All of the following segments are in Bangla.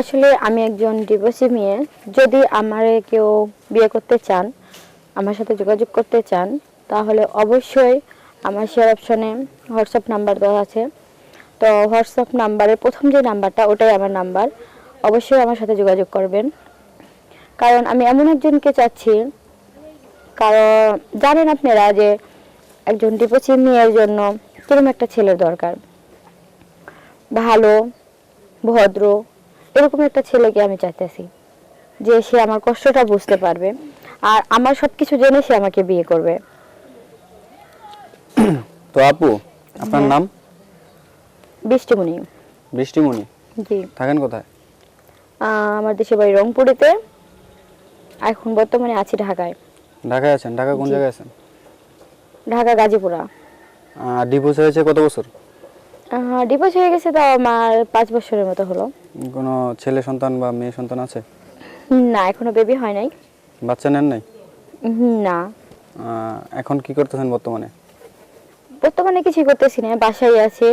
আসলে আমি একজন ডিভোর্সি মেয়ে। যদি আমারে কেউ বিয়ে করতে চান, আমার সাথে যোগাযোগ করতে চান, তাহলে অবশ্যই আমার শেয়ার অপশনে হোয়াটসঅ্যাপ নাম্বার দেওয়া আছে। তো হোয়াটসঅ্যাপ নাম্বারের প্রথম যে নাম্বারটা ওটাই আমার নাম্বার অবশ্যই আমার সাথে যোগাযোগ করবেন। কারণ আমি এমন একজনকে চাচ্ছি, কারণ জানেন আপনারা যে একজন ডিভোর্সি মেয়ের জন্য কীরকম একটা ছেলের দরকার। ভালো, ভদ্র এরকম একটা ছেলেকে আমি চাইতেছি যে সে আমার কষ্টটা বুঝতে পারবে আর আমার সবকিছু জেনে সে আমাকে বিয়ে করবে। তো আপু আপনার হ্যাঁ। নাম? বৃষ্টিমণি। বৃষ্টিমণি? জি। থাকেন কোথায়? আমার দেশের বাড়ি রংপুরেতে। এখন বর্তমানে আছি ঢাকায়। ঢাকায় আছেন? ঢাকা কোন জায়গায় আছেন? ঢাকা গাজীপুরা। ডিভোর্স হয়েছে কত বছর? ডিভোর্স হয়ে গেছে তো আমার পাঁচ বছরের মতো হলো। কোনো ছেলে সন্তান বা মেয়ে সন্তান আছে? না এখনও বেবি হয় নাই। বাচ্চা নেন নাই? না। এখন কি করতেছেন বর্তমানে? বর্তমানে কিছুই করতেছি না বাসায় আছি।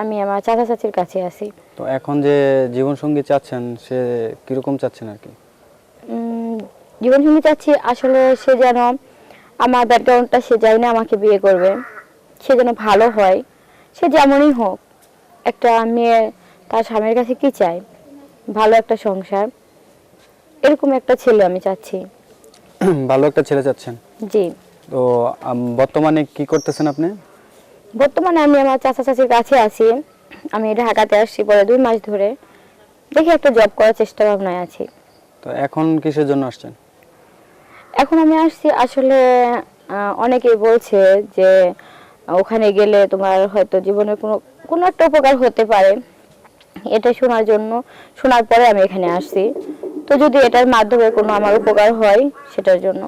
আমি আমার চাচা চাচির কাছে আছি। তো এখন যে জীবনসঙ্গী চাচ্ছেন সে কীরকম চাচ্ছেন আর কি? উম, জীবনসঙ্গী চাচ্ছি আসলে সে যেন আমার ব্যাকগ্রাউন্ডটা সে যাই না আমাকে বিয়ে করবে। সে যেন ভালো হয়। সে যেমনই হোক একটা মেয়ে তার স্বামীর কাছে কি চায়? ভালো একটা সংসার। এরকম একটা ছেলে আমি চাচ্ছি। ভালো একটা ছেলে চাচ্ছেন? জি। তো বর্তমানে কি করতেছেন আপনি? বর্তমানে আমি আমার চাচা চাচির কাছে আছি। আমি ঢাকাতে আসছি পরে দুই মাস ধরে। দেখি একটা জব করার চেষ্টা ভাবনায় আছি। তো এখন কিসের জন্য আসছেন? এখন আমি আসছি আসলে অনেকেই বলছে যে ওখানে গেলে তোমার হয়তো জীবনের কোনো কোনো একটা উপকার হতে পারে। এটা শোনার জন্য, শোনার পরে আমি এখানে আসছি। তো যদি এটার মাধ্যমে কোনো আমার উপকার হয়, সেটার জন্য।